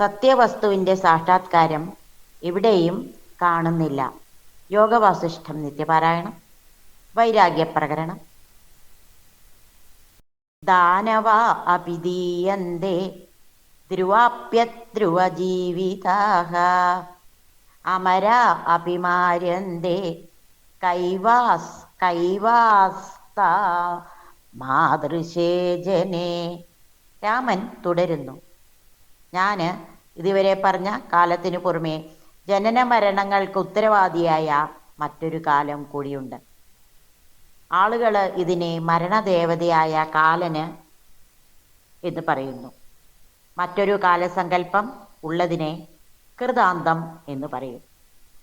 സത്യവസ്തുവിന്റെ സാക്ഷാത്കാരം എവിടെയും കാണുന്നില്ല. യോഗവാസിഷ്ഠം നിത്യപാരായണം. വൈരാഗ്യപ്രകരണം. ദാനവ അപിദീയന്തെ ധ്രുവാപ്യധ്രുവജീവിതാः അമര അഭിമാര്യന്തേ കൈവാസ് കൈവാസ്ത മാതൃശേ ജനേ രാമൻ തുടരുന്നു. ഞാൻ ഇതുവരെ പറഞ്ഞ കാലത്തിനു പുറമേ ജനന മരണങ്ങൾക്ക് ഉത്തരവാദിയായ മറ്റൊരു കാലം കൂടിയുണ്ട്. ആളുകൾ ഇതിനെ മരണദേവതയായ കാലന് എന്ന് പറയുന്നു. മറ്റൊരു കാലസങ്കല്പം ഉള്ളതിനെ കൃതാന്തം എന്ന് പറയും.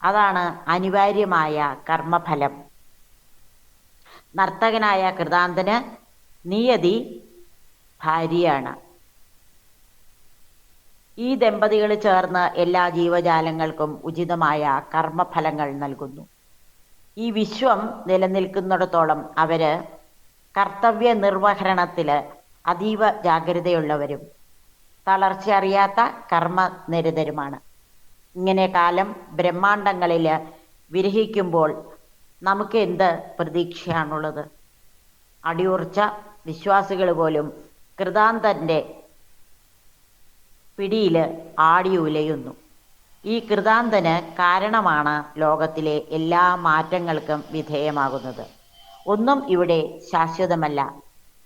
അതാണ് അനിവാര്യമായ കർമ്മഫലം. നർത്തകനായ കൃതാന്തന് നിയതി ഭാര്യയാണ്. ഈ ദമ്പതികൾ ചേർന്ന് എല്ലാ ജീവജാലങ്ങൾക്കും ഉചിതമായ കർമ്മഫലങ്ങൾ നൽകുന്നു. ഈ വിശ്വം നിലനിൽക്കുന്നിടത്തോളം അവർ കർത്തവ്യ നിർവഹണത്തിൽ അതീവ ജാഗ്രതയുള്ളവരും തളർച്ച അറിയാത്ത കർമ്മനിരതരുമാണ്. ഇങ്ങനെ കാലം ബ്രഹ്മാണ്ടങ്ങളിൽ വിരഹിക്കുമ്പോൾ നമുക്ക് എന്ത് പ്രതീക്ഷയാണുള്ളത്? അടിയുറച്ച വിശ്വാസികൾ പോലും കൃതാന്തന്റെ പിടിയിൽ ആടി ഉലയുന്നു. ഈ കൃതാന്തന് കാരണമാണ് ലോകത്തിലെ എല്ലാ മാറ്റങ്ങൾക്കും വിധേയമാകുന്നത്. ഒന്നും ഇവിടെ ശാശ്വതമല്ല.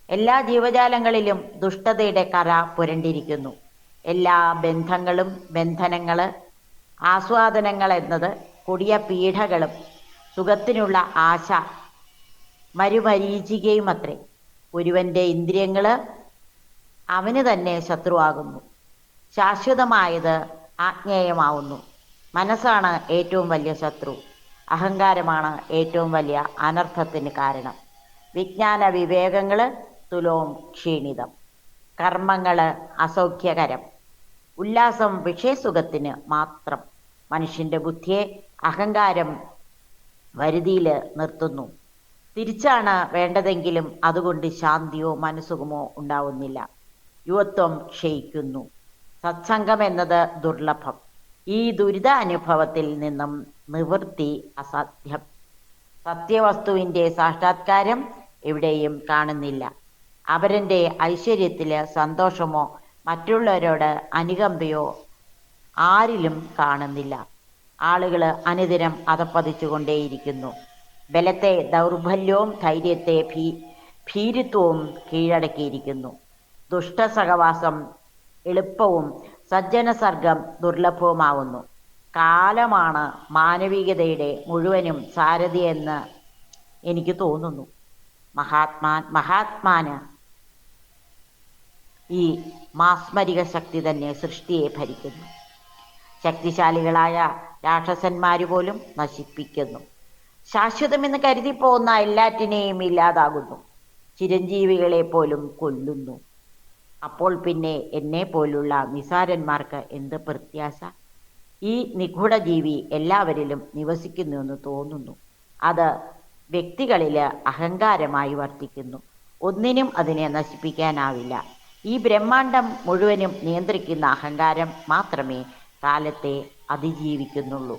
എല്ലാ ജീവജാലങ്ങളിലും ദുഷ്ടതയുടെ കറ പുരണ്ടിരിക്കുന്നു. എല്ലാ ബന്ധങ്ങളും ബന്ധനങ്ങൾ ആസ്വാദനങ്ങൾ എന്നത് കൊടിയ പീഠകളും സുഖത്തിനുള്ള ആശ മരുമരീചികയും അത്രേ ഒരുവന്റെ ഇന്ദ്രിയങ്ങൾ അവന് തന്നെ ശത്രുവാകുന്നു. ശാശ്വതമായത് ആജ്ഞേയമാവുന്നു. മനസ്സാണ് ഏറ്റവും വലിയ ശത്രു. അഹങ്കാരമാണ് ഏറ്റവും വലിയ അനർത്ഥത്തിന് കാരണം. വിജ്ഞാന വിവേകങ്ങൾ തുലോം ക്ഷീണിതം. കർമ്മങ്ങൾ അസൗഖ്യകരം. ഉല്ലാസം വിഷയസുഖത്തിന് മാത്രം. മനുഷ്യന്റെ ബുദ്ധിയെ അഹങ്കാരം വരുതിയിൽ നിർത്തുന്നു. തിരിച്ചാണ് വേണ്ടതെങ്കിലും അതുകൊണ്ട് ശാന്തിയോ മനസ്സുഖമോ ഉണ്ടാവുന്നില്ല. യുവത്വം ക്ഷയിക്കുന്നു. സത്സംഗം എന്നത് ദുർലഭം. ഈ ദുരിത അനുഭവത്തിൽ നിന്നും നിവൃത്തി അസാധ്യം. സത്യവസ്തുവിന്റെ സാക്ഷാത്കാരം എവിടെയും കാണുന്നില്ല. അവരന്റെ ഐശ്വര്യത്തിൽ സന്തോഷമോ മറ്റുള്ളവരോട് അനുകമ്പയോ ആരിലും കാണുന്നില്ല. ആളുകൾ അനുദിനം അതപ്പതിച്ചുകൊണ്ടേയിരിക്കുന്നു ബലത്തെ ദൗർബല്യവും ധൈര്യത്തെ ഭീ ഭീരുത്വവും കീഴടക്കിയിരിക്കുന്നു. ദുഷ്ടസഹവാസം എളുപ്പവും സജ്ജനസർഗം ദുർലഭവുമാവുന്നു. കാലമാണ് മാനവികതയുടെ മുഴുവനും സാരഥിയെന്ന് എനിക്ക് തോന്നുന്നു. മഹാത്മാ മഹാത്മാന് ഈ മാസ്മരിക ശക്തി തന്നെ സൃഷ്ടിയെ ഭരിക്കുന്നു. ശക്തിശാലികളായ രാക്ഷസന്മാര് പോലും നശിപ്പിക്കുന്നു. ശാശ്വതമെന്ന് കരുതിപ്പോകുന്ന എല്ലാറ്റിനെയും ഇല്ലാതാകുന്നു. ചിരഞ്ജീവികളെ പോലും കൊല്ലുന്നു. അപ്പോൾ പിന്നെ എന്നെ പോലുള്ള നിസാരന്മാർക്ക് എന്ത് പ്രത്യാശ? ഈ നിഗൂഢ ജീവി എല്ലാവരിലും നിവസിക്കുന്നുവെന്ന് തോന്നുന്നു. അത് വ്യക്തികളിൽ അഹങ്കാരമായി വർത്തിക്കുന്നു. ഒന്നിനും അതിനെ നശിപ്പിക്കാനാവില്ല. ഈ ബ്രഹ്മാണ്ടം മുഴുവനും നിയന്ത്രിക്കുന്ന അഹങ്കാരം മാത്രമേ കാലത്തെ അതിജീവിക്കുന്നുള്ളൂ.